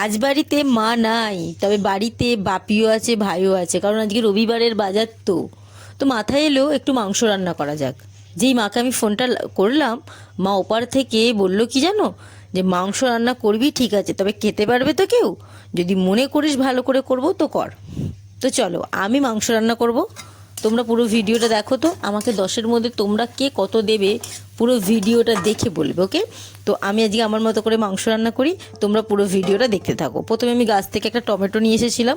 আজ বাড়িতে মা নাই, তবে বাড়িতে বাপিও আছে, ভাইও আছে, কারণ আজকে রবিবারের বাজার তো। তো মাথায় এলো একটু মাংস রান্না করা যাক। যেই মাকে আমি ফোনটা করলাম, মা ওপার থেকে বলল, কি জানো? যে মাংস রান্না করবি, ঠিক আছে, তবে খেতে পারবে তো কেউ? যদি মনে করিস ভালো করে করব, তো কর। তো চলো, আমি মাংস রান্না করব। তোমরা পুরো ভিডিওটা দেখো তো, আমাকে দশের মধ্যে তোমরা কে কত দেবে পুরো ভিডিওটা দেখে বলবে, ওকে? তো আমি আজকে আমার মতো করে মাংস রান্না করি, তোমরা পুরো ভিডিওটা দেখতে থাকো। প্রথমে আমি গাছ থেকে একটা টমেটো নিয়ে এসেছিলাম,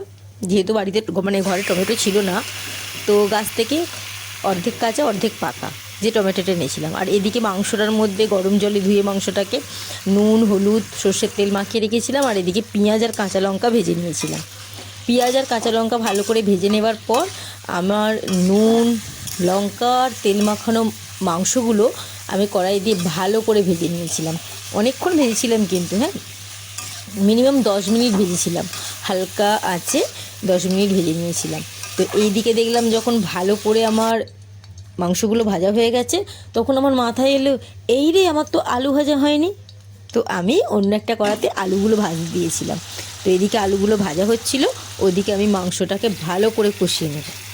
যেহেতু বাড়িতে মানে ঘরে টমেটো ছিল না, তো গাছ থেকে অর্ধেক কাঁচা, অর্ধেক পাকা, যে টমেটোটা নিয়েছিলাম আর এদিকে মাংসটার মধ্যে গরম জলে ধুয়ে মাংসটাকে নুন, হলুদ, সর্ষের তেল মাখিয়ে রেখেছিলাম, আর এদিকে পেঁয়াজ আর কাঁচা লঙ্কা ভেজে নিয়েছিলাম। পেঁয়াজ আর কাঁচা লঙ্কা ভালো করে ভেজে নেবার পর, আমার নুন, লঙ্কা আর তেল মাখানো মাংসগুলো আমি কড়াই দিয়ে ভালো করে ভেজে নিয়েছিলাম। অনেকক্ষণ ভেজেছিলাম কিন্তু হ্যাঁ? মিনিমাম দশ মিনিট ভেজেছিলাম। হালকা আছে, দশ মিনিট ভেজে নিয়েছিলাম। তো এই দিকে দেখলাম যখন ভালো করে আমার মাংসগুলো ভাজা হয়ে গেছে, তখন আমার মাথায় এলো, এই রে, আমার তো আলু ভাজা হয়নি। তো আমি অন্য একটা কড়াতে আলুগুলো ভাজতে দিয়েছিলাম। তো এদিকে আলুগুলো ভাজা হচ্ছিল, ওদিকে আমি মাংসটাকে ভালো করে কষিয়ে নেব।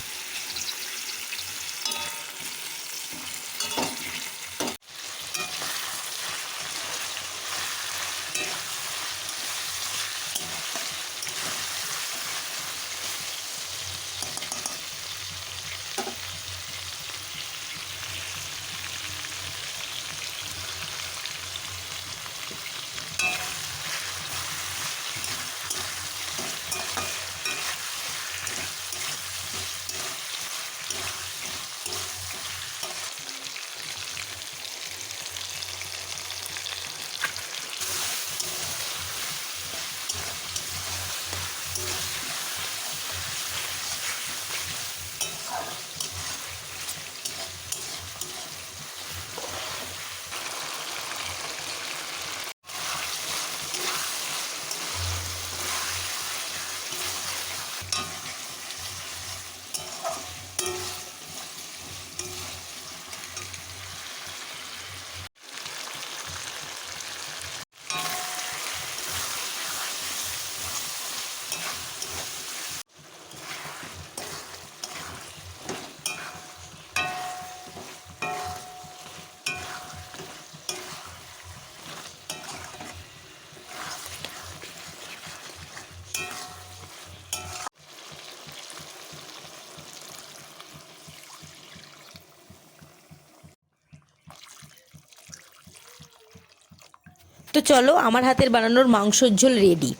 তো চলো, আমার হাতের বানানোর মাংসর ঝোল রেডি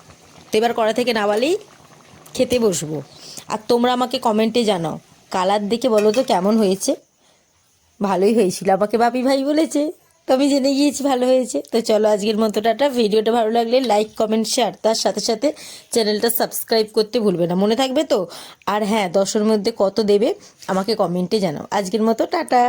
তো এবার কড়া থেকে নামালেই খেতে বসবো। আর তোমরা আমাকে কমেন্টে জানাও, কালার দেখে বলো তো কেমন হয়েছে? ভালোই হয়েছিল, আমাকে বাপি ভাই বলেছে, তো আমি জেনে গিয়েছি ভালো হয়েছে। তো চলো, আজকের মতো টাটা। ভিডিওটা ভালো লাগলে লাইক কমেন্ট শেয়ার তার সাথে সাথে চ্যানেলটা সাবস্ক্রাইব করতে ভুলবে না। মনে থাকবে তো? আর হ্যাঁ দশের মধ্যে কত দেবে, আমাকে কমেন্টে জানাও। আজকের মতো টাটা।